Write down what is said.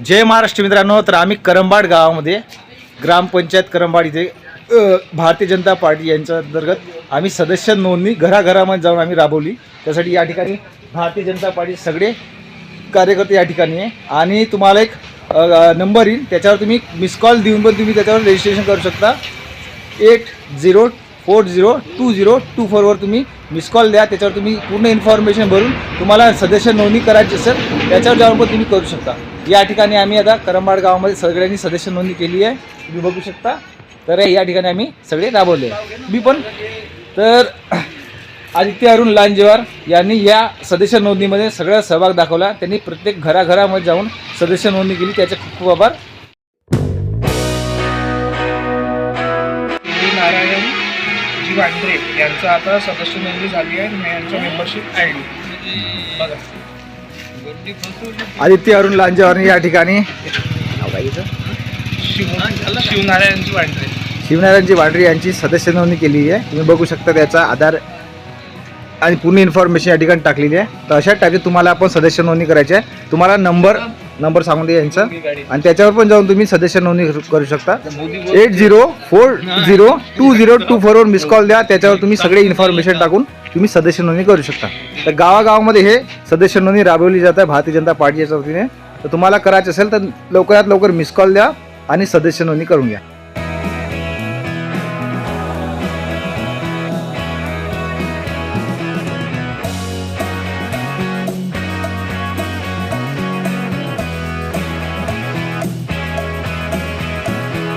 जय महाराष्ट्र मित्रांनो तर आम्ही करंबाड गावामध्ये ग्रामपंचायत करंबाड इथे भारतीय जनता पार्टी यांच्या अंतर्गत आम्ही सदस्य नोंदणी घराघरामध्ये जाऊन आम्ही राबवली. त्यासाठी या ठिकाणी भारतीय जनता पार्टी सगळे कार्यकर्ते या ठिकाणी आहे. आणि तुम्हाला एक नंबर येईल. त्याच्यावर तुम्ही मिस कॉल देऊन पण तुम्ही त्याच्यावर रजिस्ट्रेशन करू शकता. Eight zero four zero two zero two फोरवर तुम्ही मिस कॉल द्या. त्याच्यावर तुम्ही पूर्ण इन्फॉर्मेशन भरून तुम्हाला सदस्य नोंदणी करायची असेल त्याच्यावर जाऊन पण तुम्ही करू शकता. या ठिकाणी आम्ही आता करंबाड गावामध्ये सगळ्यांनी सदस्य नोंदणी केली आहे. तुम्ही बघू शकता. तर या ठिकाणी आम्ही सगळे राबवले मी पण तर आदित्य अरुण लांजेवार यांनी या सदस्य नोंदणीमध्ये सगळा सहभाग दाखवला. त्यांनी प्रत्येक घराघरामध्ये जाऊन सदस्य नोंदणी केली. त्याचे खूप खूप आभार. नारायण जी वांद्रे यांचं आता सदस्य नोंदणी झाली आहे यांचं मेंबरशिप आय डी बघा. आदित्य अरुण लांजेवारने या ठिकाणी. शिव शिवनारायणजी वांद्रे शिवनारायणजी वाडरी यांची सदस्य नोंदणी केलेली आहे. तुम्ही बघू शकता त्याचा आधार आणि पूर्ण इन्फॉर्मेशन या ठिकाणी टाकलेली आहे. तर अशा टाईपचे तुम्हाला आपण सदस्य नोंदणी करायची आहे. तुम्हाला नंबर नंबर सांगून द्या यांचा. आणि त्याच्यावर पण जाऊन तुम्ही सदस्य नोंदणी करू- करू शकता. Eight zero four zero two zero two फोरवर miss call द्या. त्याच्यावर तुम्ही सगळे इन्फॉर्मेशन टाकून तुम्ही सदस्य नोंदणी करू शकता. तर गावागावामध्ये हे सदस्य नोंदणी राबवली जात आहे भारतीय जनता पार्टीच्या वतीने. तर तुम्हाला करायचं असेल तर लवकरात लवकर मिस कॉल द्या आणि सदस्य नोंदणी करून घ्या.